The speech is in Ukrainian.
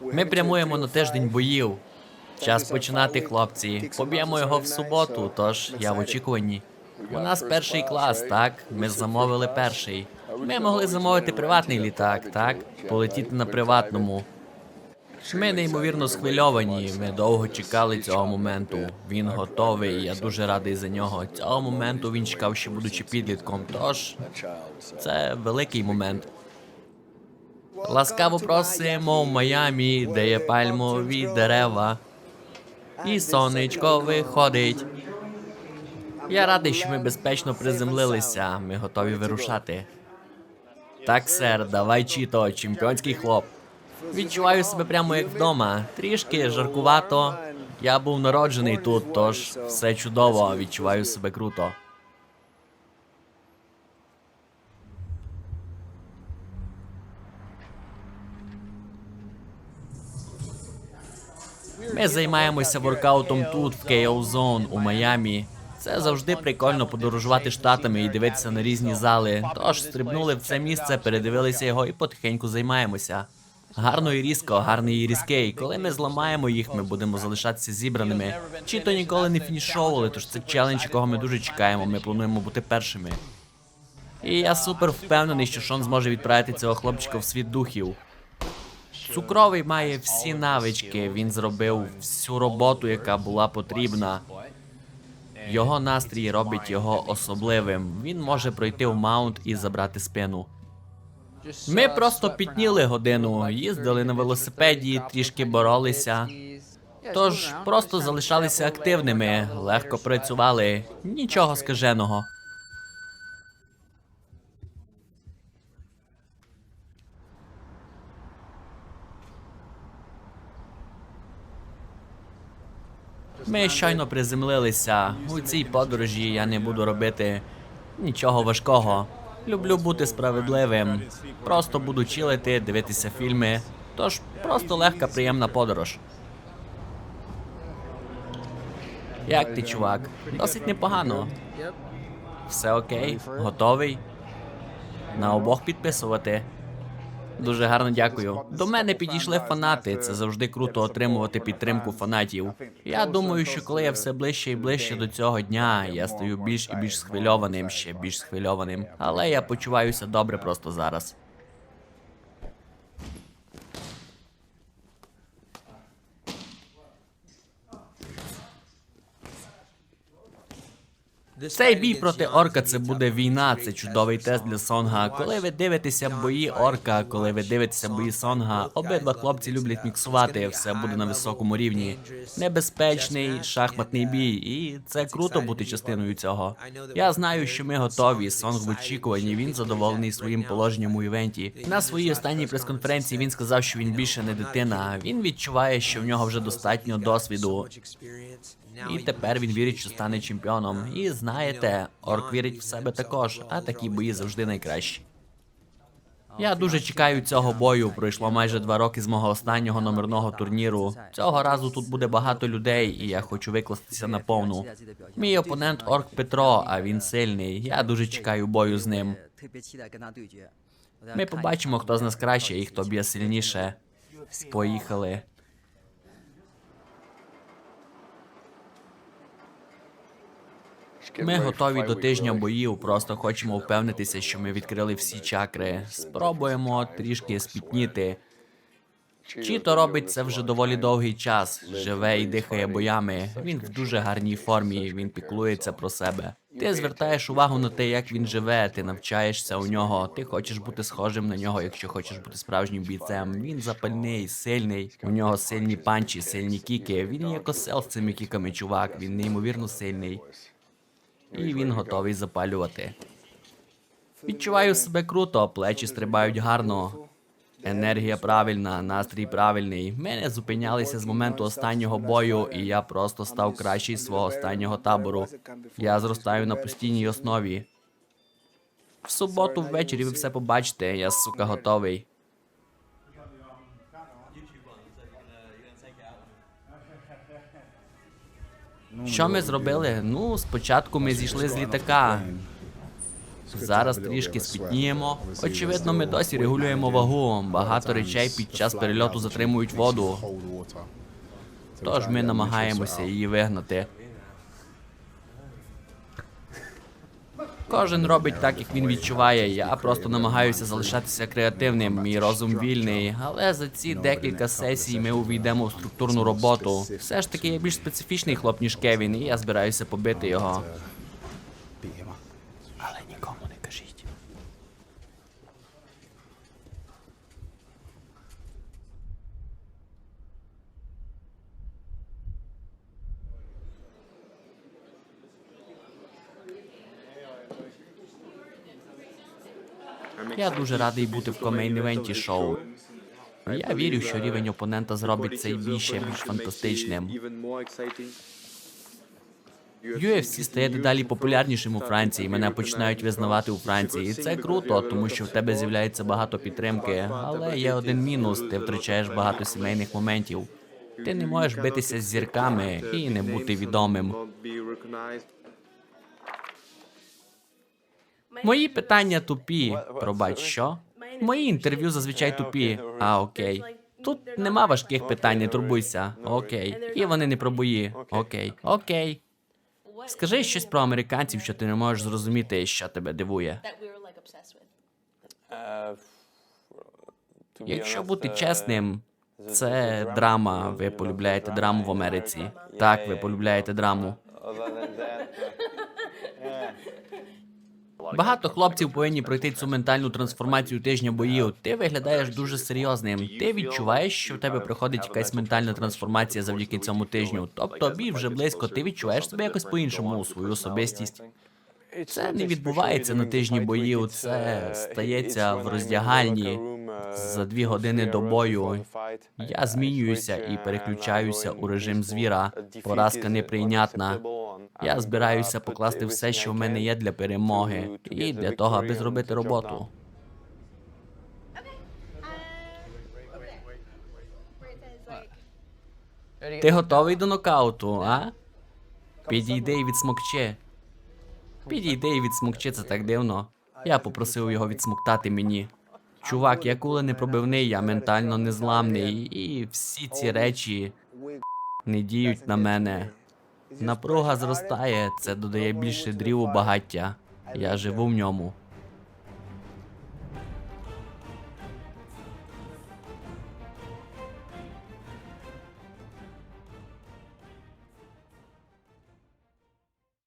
Ми прямуємо на тиждень боїв. Час починати, хлопці. Поб'ємо його в суботу, тож я в очікуванні. У нас перший клас, так? Ми замовили перший. Ми могли замовити приватний літак, так? Полетіти на приватному. Ми неймовірно схвильовані. Ми довго чекали цього моменту. Він готовий. Я дуже радий за нього. Цього моменту він чекав, ще будучи підлітком. Тож це великий момент. Ласкаво просимо в Майамі, де є пальмові дерева. І сонечко виходить. Я радий, що ми безпечно приземлилися. Ми готові вирушати. Так, сер, давай чіто, чемпіонський хлоп. Відчуваю себе прямо як вдома. Трішки жаркувато. Я був народжений тут, тож все чудово, відчуваю себе круто. Ми займаємося воркаутом тут, в KO Zone, у Майамі. Це завжди прикольно подорожувати штатами і дивитися на різні зали. Тож стрибнули в це місце, передивилися його і потихеньку займаємося. Гарно і різко, гарний і різкий. Коли ми зламаємо їх, ми будемо залишатися зібраними. Чи то ніколи не фінішовували, тож це челендж, якого ми дуже чекаємо. Ми плануємо бути першими. І я супер впевнений, що Шон зможе відправити цього хлопчика в світ духів. Цукровий має всі навички. Він зробив всю роботу, яка була потрібна. Його настрій робить його особливим. Він може пройти в маунт і забрати спину. Ми просто підніли годину, їздили на велосипеді, трішки боролися. Тож просто залишалися активними, легко працювали, нічого скаженого. Ми щойно приземлилися. У цій подорожі я не буду робити нічого важкого. Люблю бути справедливим. Просто буду чилити, дивитися фільми. Тож просто легка, приємна подорож. Як ти, чувак? Досить непогано. Все окей? Готовий? На обох підписувати. Дуже гарно дякую. До мене підійшли фанати. Це завжди круто отримувати підтримку фанатів. Я думаю, що коли я все ближче і ближче до цього дня, я стаю більш і більш схвильованим, ще більш схвильованим. Але я почуваюся добре просто зараз. Цей бій проти орка це буде війна. Це чудовий тест для Сонга. Коли ви дивитеся бої орка, коли ви дивитеся бої Сонга, обидва хлопці люблять міксувати. Все буде на високому рівні. Небезпечний шахматний бій, і це круто бути частиною цього. Я знаю, що ми готові. Сонг в очікуванні. Він задоволений своїм положенням у івенті. На своїй останній прес-конференції він сказав, що він більше не дитина. Він відчуває, що в нього вже достатньо досвіду. І тепер він вірить, що стане чемпіоном. І знаєте, орк вірить в себе також, а такі бої завжди найкращі. Я дуже чекаю цього бою. Пройшло майже два роки з мого останнього номерного турніру. Цього разу тут буде багато людей, і я хочу викластися на повну. Мій опонент орк Петро, а він сильний. Я дуже чекаю бою з ним. Ми побачимо, хто з нас краще і хто б'є сильніше. Поїхали. Ми готові до тижня боїв. Просто хочемо впевнитися, що ми відкрили всі чакри. Спробуємо трішки спітніти. Чіто робить це вже доволі довгий час. Живе і дихає боями. Він в дуже гарній формі. Він піклується про себе. Ти звертаєш увагу на те, як він живе. Ти навчаєшся у нього. Ти хочеш бути схожим на нього, якщо хочеш бути справжнім бійцем. Він запальний, сильний. У нього сильні панчі, сильні кіки. Він є косел з цими кіками, чувак. Він неймовірно сильний. І він готовий запалювати. Відчуваю себе круто, плечі стрибають гарно. Енергія правильна, настрій правильний. Ми не зупинялися з моменту останнього бою, і я просто став кращий з свого останнього табору. Я зростаю на постійній основі. В суботу ввечері ви все побачите. Я сука готовий. Що ми зробили? Ну, спочатку ми зійшли з літака. Зараз трішки спітніємо. Очевидно, ми досі регулюємо вагу. Багато речей під час перельоту затримують воду. Тож ми намагаємося її вигнати. Кожен робить так, як він відчуває. Я просто намагаюся залишатися креативним. Мій розум вільний. Але за ці декілька сесій ми увійдемо в структурну роботу. Все ж таки я більш специфічний хлоп, ніж Кевін, і я збираюся побити його. Але нікому не кажіть. Я дуже радий бути в комейн-івенті шоу. Я вірю, що рівень опонента зробить цей бій більш фантастичним. UFC стає дедалі популярнішим у Франції. Мене починають визнавати у Франції. І це круто, тому що в тебе з'являється багато підтримки. Але є один мінус: ти втрачаєш багато сімейних моментів. Ти не можеш битися з зірками і не бути відомим. Мої питання тупі. Пробач, що? Мої інтерв'ю зазвичай тупі. А, окей. Тут нема важких питань, не турбуйся. Окей. І вони не про бої. Окей. Окей. Скажи щось про американців, що ти не можеш зрозуміти, що тебе дивує. Якщо бути чесним, це драма. Ви полюбляєте драму в Америці. Так, ви полюбляєте драму. Багато хлопців повинні пройти цю ментальну трансформацію тижня боїв. Ти виглядаєш дуже серйозним. Ти відчуваєш, що в тебе приходить якась ментальна трансформація завдяки цьому тижню. Тобто бій вже близько. Ти відчуваєш себе якось по-іншому, свою особистість. Це не відбувається на тижні боїв. Це стається в роздягальні за дві години до бою. Я змінююся і переключаюся у режим звіра. Поразка неприйнятна. Я збираюся покласти все, що в мене є для перемоги, і для того, аби зробити роботу. Ти готовий до нокауту, а? Підійди і відсмокчи. Підійди і відсмокчи, це так дивно. Я попросив його відсмоктати мені. Чувак, я не пробивний, я ментально незламний, і всі ці речі не діють на мене. Напруга зростає, це додає більше дріву багаття. Я живу в ньому.